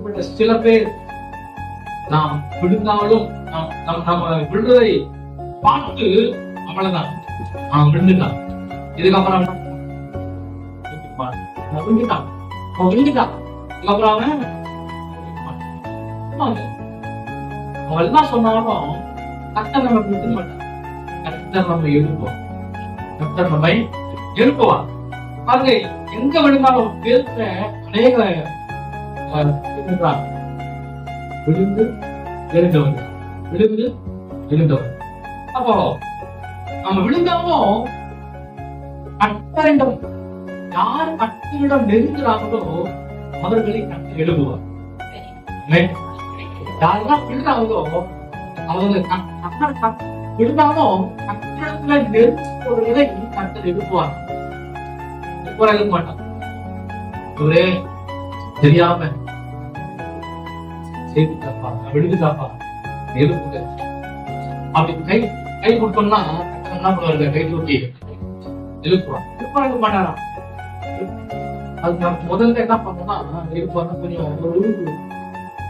இப்படிப்பட்ட சில பேர் நாம் விழுந்தாலும் நாம் நம்ம விழுறதை பார்த்து அவ்வளவுதான். அவன் விழுந்துட்டான். இதுக்கப்புறம் விழுந்துட்டான். அவன் விழுந்துட்டான். இதுக்கப்புறம் அவன் அவன் எல்லாம் சொன்னாலும் கர்த்தர் நம்ம விழுந்து மாட்டான். கர்த்தர் நம்ம எழுப்போம் கர்த்தர் நம்மை பாருங்க எங்க விழுந்தாலும் பேசுற அநேக அஹ், விழுந்து எழுந்தவன். விழுந்து எழுந்தவன். அப்போ நம்ம விழுந்தாலும் கர்த்தரிடம் யார் கர்த்தரிடம் நெருங்குறாங்களோ அவர்களை கர்த்தர் எழுப்புவார். யாரெல்லாம் விழுந்தாங்களோ அவங்க விழுந்தாலும் கர்த்தரிடத்துல நெருங்குவதை கர்த்தர் எழுப்புவார். எழுப்புவார் மாட்டான் இவரே தெரியாம செய்துட்டாப்பா காப்பாங்க எழுப்புங்க அப்படி கை கை கொடுத்தோம்னா என்ன பண்ணுவாரு கை தூக்கி எழுப்புவான் மாட்டாராம் அது நம்ம முதல்ல என்ன பண்ணோம்னா எழுப்பாருன்னா கொஞ்சம் ஒரு